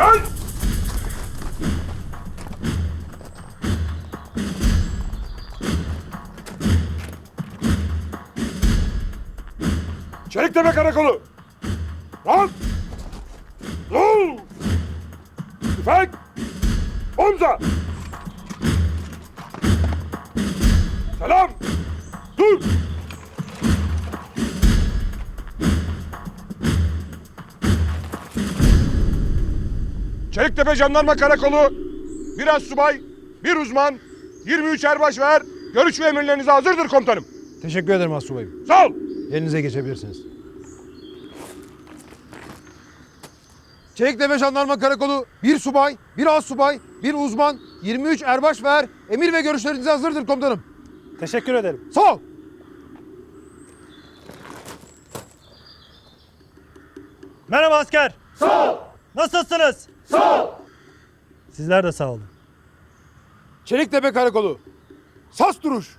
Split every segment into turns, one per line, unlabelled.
Gel! Çeliktepe Karakolu! Lan! Dur! Tüfek! Omza! Selam! Dur! Çeliktepe Jandarma Karakolu, biraz subay, bir uzman, 23 erbaş ver. Görüş ve emirleriniz hazırdır komutanım.
Teşekkür ederim Asubayım.
Sağ ol.
Yerinize geçebilirsiniz. Çeliktepe Jandarma Karakolu bir subay, bir az subay, bir uzman, 23 erbaş ver. Emir ve görüşleriniz hazırdır komutanım.
Teşekkür ederim.
Sağ ol.
Merhaba asker.
Sağ ol.
Nasılsınız?
Sağ ol.
Sizler de sağ olun.
Çeliktepe Karakolu. Sas duruş.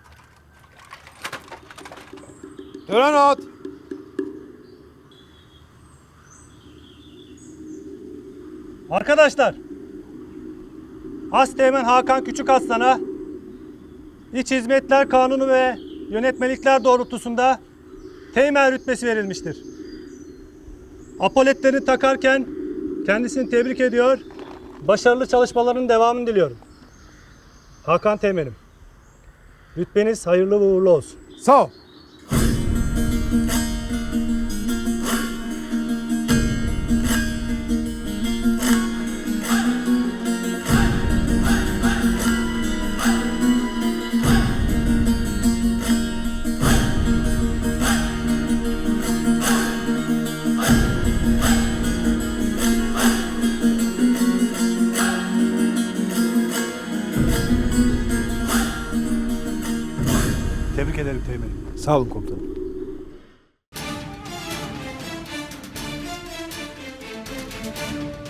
Tören at.
Arkadaşlar. Asteğmen Hakan Küçük Aslan'a İç Hizmetler Kanunu ve yönetmelikler doğrultusunda teğmen rütbesi verilmiştir. Apoletlerini takarken kendisini tebrik ediyor. Başarılı çalışmaların devamını diliyorum. Hakan Teğmenim. Rütbeniz hayırlı ve uğurlu olsun.
Sağ ol.
Tebrik ederim Teğmen'im.
Sağ olun komutanım. Thank you.